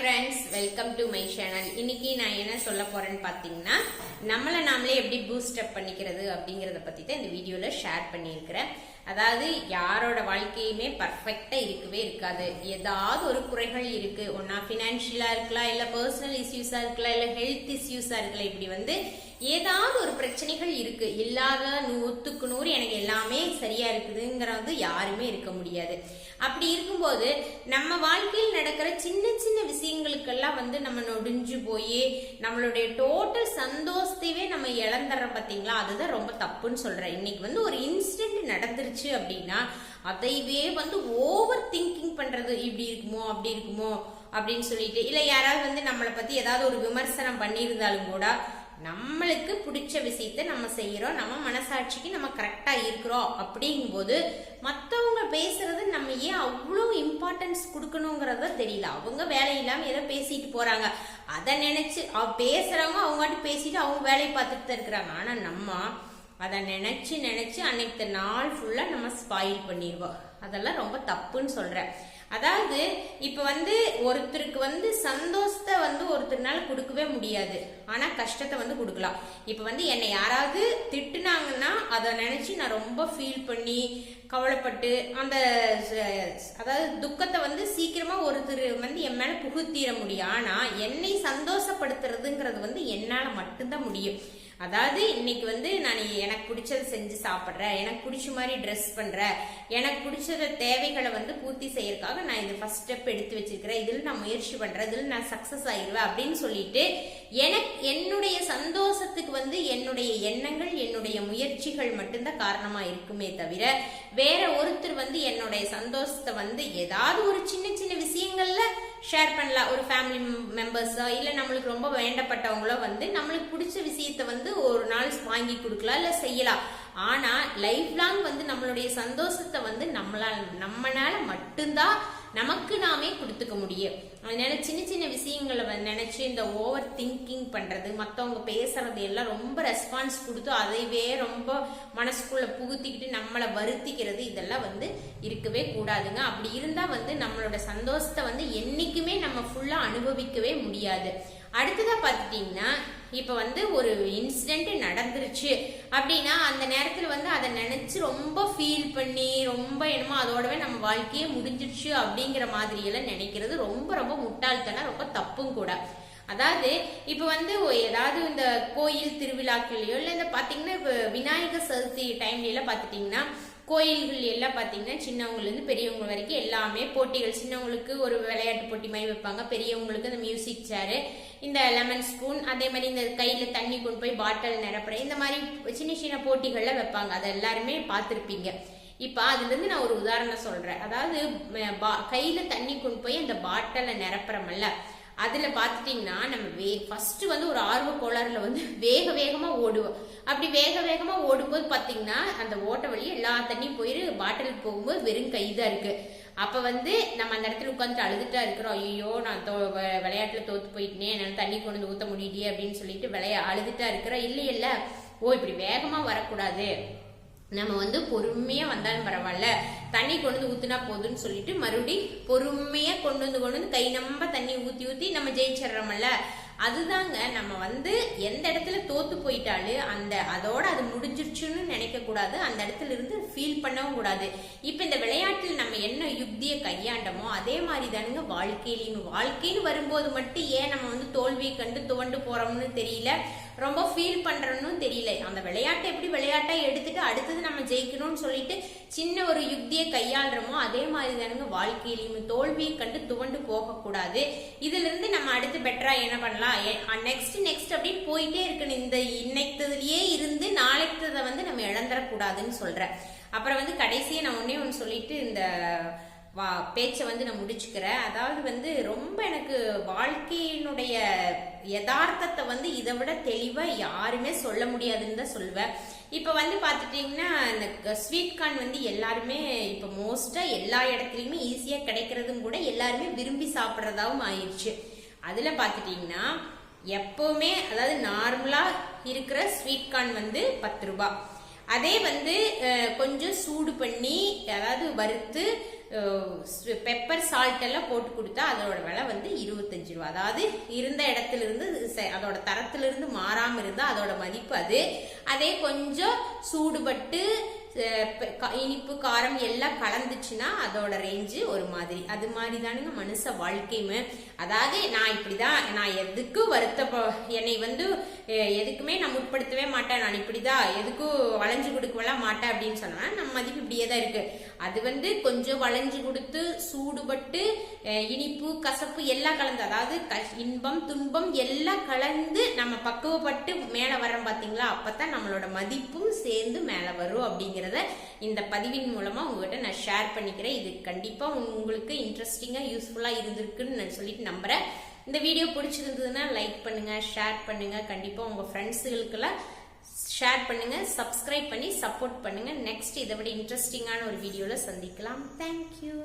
Friends welcome to my channel இன்னைக்கு நான் என்ன சொல்ல போறேன்னு பார்த்தீங்கன்னா நம்மளை நாமளே எப்படி பூஸ்ட் அப் பண்ணிக்கிறது அப்படிங்கறத பத்தி தான் இந்த வீடியோல ஷேர் பண்ணியிருக்கிறேன். அதாவது யாரோட வாழ்க்கையுமே பர்ஃபெக்டா இருக்கவே இருக்காது. ஏதாவது ஒரு குறைகள் இருக்கு. ஒன்னா ஃபினான்ஷியலாக இருக்கலாம் இல்ல பர்சனல் இஷ்யூஸா இருக்கலாம் இல்ல ஹெல்த் இஷ்யூஸா இருக்கலாம். இப்படி வந்து ஏதாவது ஒரு பிரச்சனைகள் இருக்கு. இல்லாத நூத்துக்கு நூறு எனக்கு எல்லாமே சரியா இருக்குதுங்கிறது யாருமே இருக்க முடியாது. அப்படி இருக்கும்போது நம்ம வாழ்க்கையில் நடக்கிற சின்ன சின்ன விஷயங்களுக்கெல்லாம் வந்து நம்ம நொடிஞ்சு போய் நம்மளுடைய டோட்டல் சந்தோஷத்தையே நம்ம இழந்துடுறோம் பார்த்தீங்களா? அதுதான் ரொம்ப தப்புன்னு சொல்றேன். இன்னைக்கு வந்து ஒரு இன்சிடென்ட் நடந்துருச்சு அப்படின்னா அதைவே வந்து ஓவர் திங்கிங் பண்றது. இப்படி இருக்குமோ அப்படி இருக்குமோ அப்படின்னு சொல்லிட்டு இல்லை யாராவது வந்து நம்மளை பத்தி ஏதாவது ஒரு விமர்சனம் பண்ணியிருந்தாலும் கூட நம்மளுக்கு பிடிச்ச விஷயத்த நம்ம செய்கிறோம் நம்ம மனசாட்சிக்கு நம்ம கரெக்டாக இருக்கிறோம் அப்படிங்கும்போது மற்றவங்க பேசுறது நம்ம ஏன் அவ்வளோ இம்பார்ட்டன்ஸ் கொடுக்கணுங்கிறத தெரியல. அவங்க வேலை இல்லாமல் ஏதோ பேசிட்டு போகிறாங்க அதை நினச்சி அவ பேசுகிறவங்க அவங்காட்டி பேசிட்டு அவங்க வேலையை பார்த்துட்டு தான் இருக்கிறாங்க. ஆனால் நம்ம அதை நினச்சி நினச்சி அன்னைக்கு நாள் ஃபுல்லாக நம்ம ஸ்பாயில் பண்ணிடுவோம். அதெல்லாம் ரொம்ப தப்புன்னு சொல்கிறேன் அதாவது இப்ப வந்து ஒருத்தருக்கு வந்து சந்தோஷத்தை வந்து ஒருத்தர்னால கொடுக்கவே முடியாது. ஆனா கஷ்டத்தை வந்து கொடுக்கலாம். இப்ப வந்து என்னை யாராவது திட்டுனாங்கன்னா அதை நினைச்சு நான் ரொம்ப ஃபீல் பண்ணி கவலைப்பட்டு அந்த அதாவது துக்கத்தை வந்து சீக்கிரமா ஒருத்தர் வந்து என் மேல புகுத்தீர முடியும். ஆனா என்னை சந்தோஷப்படுத்துறதுங்கிறது வந்து என்னால மட்டும்தான் முடியும். அதாவது இன்னைக்கு வந்து நான் எனக்கு பிடிச்சதை செஞ்சு சாப்பிட்றேன் எனக்கு பிடிச்ச மாதிரி ட்ரெஸ் பண்ணுறேன் எனக்கு பிடிச்சத தேவைகளை வந்து பூர்த்தி செய்யறதுக்காக நான் இது ஃபர்ஸ்ட் ஸ்டெப் எடுத்து வச்சிருக்கிறேன் இதில் நான் முயற்சி பண்ணுறேன் இதில் நான் சக்ஸஸ் ஆயிடுவேன் அப்படின்னு சொல்லிட்டு எனக்கு என்னுடைய சந்தோஷத்துக்கு வந்து என்னுடைய எண்ணங்கள் என்னுடைய முயற்சிகள் மட்டும்தான் காரணமாக இருக்குமே தவிர வேற ஒருத்தர் வந்து என்னுடைய சந்தோஷத்தை வந்து ஏதாவது ஒரு சின்ன சின்ன விஷயங்கள்ல ஷேர் பண்ணலாம். ஒரு ஃபேமிலி மெம்பர்ஸோ இல்லை நம்மளுக்கு ரொம்ப வேண்டப்பட்டவங்களோ வந்து நம்மளுக்கு பிடிச்ச விஷயத்த வந்து ஒரு நாள் வாங்கி கொடுக்கலாம் இல்லை செய்யலாம். ஆனால் லைஃப் லாங் வந்து நம்மளுடைய சந்தோஷத்தை வந்து நம்மளால நம்மனால மட்டும்தான் நமக்கு நாமே கொடுத்துக்க முடியும். அதனால சின்ன சின்ன விஷயங்களை நினைச்சு இந்த ஓவர் திங்கிங் பண்றது மத்தவங்க பேசுறது எல்லாம் ரொம்ப ரெஸ்பான்ஸ் கொடுத்து அதைவே ரொம்ப மனசுக்குள்ள புகுத்திக்கிட்டு நம்மளை வருத்திக்கிறது இதெல்லாம் வந்து இருக்கவே கூடாதுங்க. அப்படி இருந்தா வந்து நம்மளோட சந்தோஷத்தை வந்து என்னைக்குமே நம்ம ஃபுல்லா அனுபவிக்கவே முடியாது. அடுத்ததாக பார்த்துட்டிங்கன்னா இப்போ வந்து ஒரு இன்சிடெண்ட் நடந்துருச்சு அப்படின்னா அந்த நேரத்தில் வந்து அதை நினச்சி ரொம்ப ஃபீல் பண்ணி ரொம்ப என்னமோ அதோடவே நம்ம வாழ்க்கையே முடிஞ்சிருச்சு அப்படிங்கிற மாதிரியெல்லாம் நினைக்கிறது ரொம்ப ரொம்ப முட்டாள்தனம் ரொம்ப தப்பும் கூட. அதாவது இப்போ வந்து ஏதாவது இந்த கோயில் திருவிழாக்கள்லையோ இல்லை இந்த பார்த்தீங்கன்னா இப்போ விநாயகர் சதுர்த்தி டைம்ல பார்த்துட்டிங்கன்னா கோயில்கள் எல்லாம் பார்த்தீங்கன்னா சின்னவங்கலேருந்து பெரியவங்க வரைக்கும் எல்லாமே போட்டிகள். சின்னவங்களுக்கு ஒரு விளையாட்டு போட்டி மாதிரி வைப்பாங்க. பெரியவங்களுக்கு இந்த மியூசிக் சேரு இந்த லெமன் ஸ்பூன் அதே மாதிரி இந்த கையில் தண்ணி கொண்டு போய் பாட்டில் நிரப்புற இந்த மாதிரி சின்ன சின்ன போட்டிகள்லாம் வைப்பாங்க. அதை எல்லாருமே பார்த்துருப்பீங்க. இப்போ அதுலேருந்து நான் ஒரு உதாரணம் சொல்கிறேன் அதாவது பா- கையில் தண்ணி கொண்டு போய் அந்த பாட்டிலை நிரப்புறமல்ல அதுல பாத்துட்டீங்கன்னா நம்ம வே ஃபர்ஸ்ட் வந்து ஒரு ஆர்வ கோளாறுல வந்து வேக வேகமா ஓடுவோம். அப்படி வேக வேகமா ஓடும்போது பாத்தீங்கன்னா அந்த ஓட்ட வழி எல்லா தண்ணியும் போயிட்டு பாட்டிலுக்கு போகும்போது வெறும் கை தான் இருக்கு. அப்ப வந்து நம்ம அந்த இடத்துல உட்காந்துட்டு அழுதுட்டா இருக்கிறோம். ஐயோ நான் தோ விளையாட்டில் விளையாட்டுல தோத்து போயிட்டேனே என்னால தண்ணி கொண்டு வந்து ஊத்த முடியலையே அப்படின்னு சொல்லிட்டு விளையா அழுதுட்டா இருக்கிறோம். இல்ல. ஓ இப்படி வேகமா வரக்கூடாது. நம்ம வந்து பொறுமையா வந்தாலும் பரவாயில்ல. தண்ணி கொண்டு வந்து ஊத்துனா போதும்னு சொல்லிட்டு மறுபடி பொறுமையா கொண்டு வந்து கொண்டு வந்து கை நம்ப தண்ணி ஊத்தி ஊத்தி நம்ம ஜெயிச்சிடுறோம்ல. அதுதாங்க நம்ம வந்து எந்த இடத்துல தோத்து போயிட்டாலும் அந்த அதோட அது முடிஞ்சிருச்சுன்னு நினைக்க கூடாது. அந்த இடத்துல இருந்து ஃபீல் பண்ணவும் கூடாது. இப்ப இந்த விளையாட்டில் நம்ம என்ன யுக்தியை கையாண்டமோ அதே மாதிரி தானுங்க வாழ்க்கையிலையும். வாழ்க்கைன்னு வரும்போது மட்டும் ஏன் நம்ம வந்து தோல்வியை கண்டு துவண்டு போறோம்னு தெரியல. ரொம்ப ஃபீல் பண்றோம்னு தெரியல. அந்த விளையாட்டை எப்படி விளையாட்டா எடுத்துட்டு அடுத்தது நம்ம ஜெயிக்கணும்னு சொல்லிட்டு சின்ன ஒரு யுக்தியை கையாளுறோமோ அதே மாதிரி தானுங்க வாழ்க்கையிலையும். தோல்வியை கண்டு துவண்டு போகக்கூடாது. இதுல இருந்து நம்ம அடுத்து பெட்டரா என்ன பண்ணலாம்? நெக்ஸ்ட் நெக்ஸ்ட் அப்படின்னு போயிட்டே இருக்கணும். இந்த இன்னைத்ததுலயே இருந்து நாளைக்குதை வந்து நம்ம இழந்துடக்கூடாதுன்னு சொல்றேன் அப்புறம் வந்து கடைசியை நான் ஒன்னே ஒன்று சொல்லிட்டு இந்த வா பேச்சை வந்து நான் முடிச்சுக்கிறேன். அதாவது வந்து ரொம்ப எனக்கு வாழ்க்கையினுடைய யதார்த்தத்தை வந்து இதை விட தெளிவாக யாருமே சொல்ல முடியாதுன்னு தான் சொல்லுவேன். இப்போ வந்து பார்த்துட்டிங்கன்னா இந்த ஸ்வீட் கார்ன் வந்து எல்லாருமே இப்போ மோஸ்ட்டாக எல்லா இடத்துலையுமே ஈஸியாக கிடைக்கிறதும் கூட எல்லாருமே விரும்பி சாப்பிட்றதாவும் ஆயிடுச்சு அதில் பார்த்துட்டிங்கன்னா எப்போவுமே அதாவது நார்மலாக இருக்கிற ஸ்வீட் கார்ன் வந்து பத்து ரூபா. அதே வந்து கொஞ்சம் சூடு பண்ணி அதாவது வறுத்து பெப்பர் சால்ட் எல்லாம் போட்டு கொடுத்தா அதோட விலை வந்து இருபத்தஞ்சு ரூபா. அதாவது இருந்த இடத்துல இருந்து செ- அதோட தரத்திலிருந்து மாறாமல் இருந்தால் அதோட மதிப்பு அது. அதே கொஞ்சம் சூடுபட்டு இனிப்பு காரம் எல்லாம் கலந்துச்சுன்னா அதோட ரேஞ்சு ஒரு மாதிரி. அது மாதிரி தானுங்க மனுஷ வாழ்க்கையுமே அதாவது நான் இப்படிதான் நான் எதுக்கும் வருத்த என்னை வந்து எதுக்குமே நான் முற்படுத்தவே மாட்டேன். நான் இப்படிதான் எதுக்கும் வளைஞ்சு கொடுக்கவெல்லாம் மாட்டேன் அப்படின்னு சொன்னா நம்ம மதிப்பு இப்படியே தான் இருக்கு. அது வந்து கொஞ்சம் வளைஞ்சு கொடுத்து சூடுபட்டு இனிப்பு கசப்பு எல்லாம் கலந்து அதாவது இன்பம் துன்பம் எல்லாம் கலந்து நம்ம பக்குவப்பட்டு மேலே வர பார்த்தீங்களா அப்போ தான் நம்மளோட மதிப்பும் சேர்ந்து மேலே வரும் அப்படிங்கிறத இந்த பதிவின் மூலமாக உங்கள்கிட்ட நான் ஷேர் பண்ணிக்கிறேன். இது கண்டிப்பாக உங்களுக்கு இன்ட்ரெஸ்டிங்காக யூஸ்ஃபுல்லாக இருந்திருக்குன்னு நான் சொல்லிட்டு நம்புகிறேன் இந்த வீடியோ பிடிச்சிருந்ததுன்னா லைக் பண்ணுங்கள் ஷேர் பண்ணுங்கள் கண்டிப்பாக உங்கள் ஃப்ரெண்ட்ஸுகளுக்கெல்லாம் ஷேர் பண்ணுங்கள் சப்ஸ்கிரைப் பண்ணி சப்போர்ட் பண்ணுங்கள் நெக்ஸ்ட் இதை விட இன்ட்ரெஸ்டிங்கான ஒரு வீடியோவில் சந்திக்கலாம். தேங்க்யூ